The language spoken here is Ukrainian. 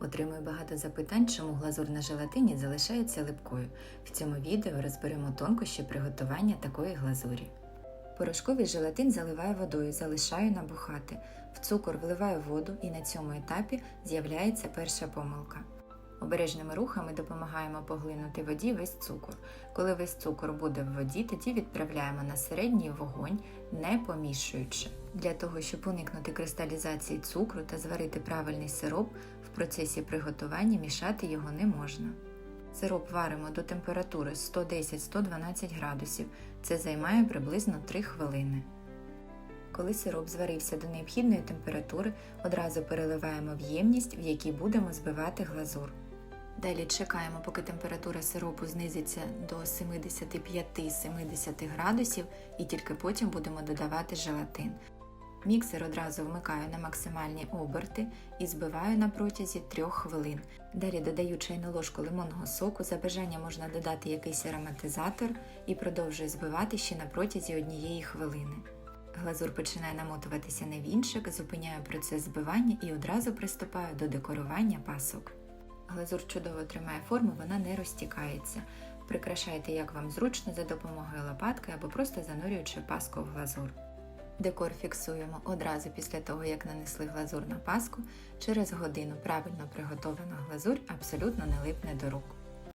Отримую багато запитань, чому глазур на желатині залишається липкою. В цьому відео розберемо тонкощі приготування такої глазурі. Порошковий желатин заливаю водою, залишаю набухати. В цукор вливаю воду і на цьому етапі з'являється перша помилка. Обережними рухами допомагаємо поглинути воді весь цукор. Коли весь цукор буде в воді, тоді відправляємо на середній вогонь, не помішуючи. Для того, щоб уникнути кристалізації цукру та зварити правильний сироп, в процесі приготування мішати його не можна. Сироп варимо до температури 110-112 градусів. Це займає приблизно 3 хвилини. Коли сироп зварився до необхідної температури, одразу переливаємо в ємність, в якій будемо збивати глазур. Далі чекаємо, поки температура сиропу знизиться до 75-70 градусів, і тільки потім будемо додавати желатин. Міксер одразу вмикаю на максимальні оберти і збиваю на протязі 3 хвилин. Далі додаю чайну ложку лимонного соку, за бажання можна додати якийсь ароматизатор і продовжую збивати ще на протязі однієї хвилини. Глазур починає намотуватися на вінчик, зупиняю процес збивання і одразу приступаю до декорування пасок. Глазур чудово тримає форму, вона не розтікається. Прикрашайте як вам зручно за допомогою лопатки або просто занурюючи паску в глазур. Декор фіксуємо одразу після того, як нанесли глазур на паску. Через годину правильно приготована глазурь абсолютно не липне до рук.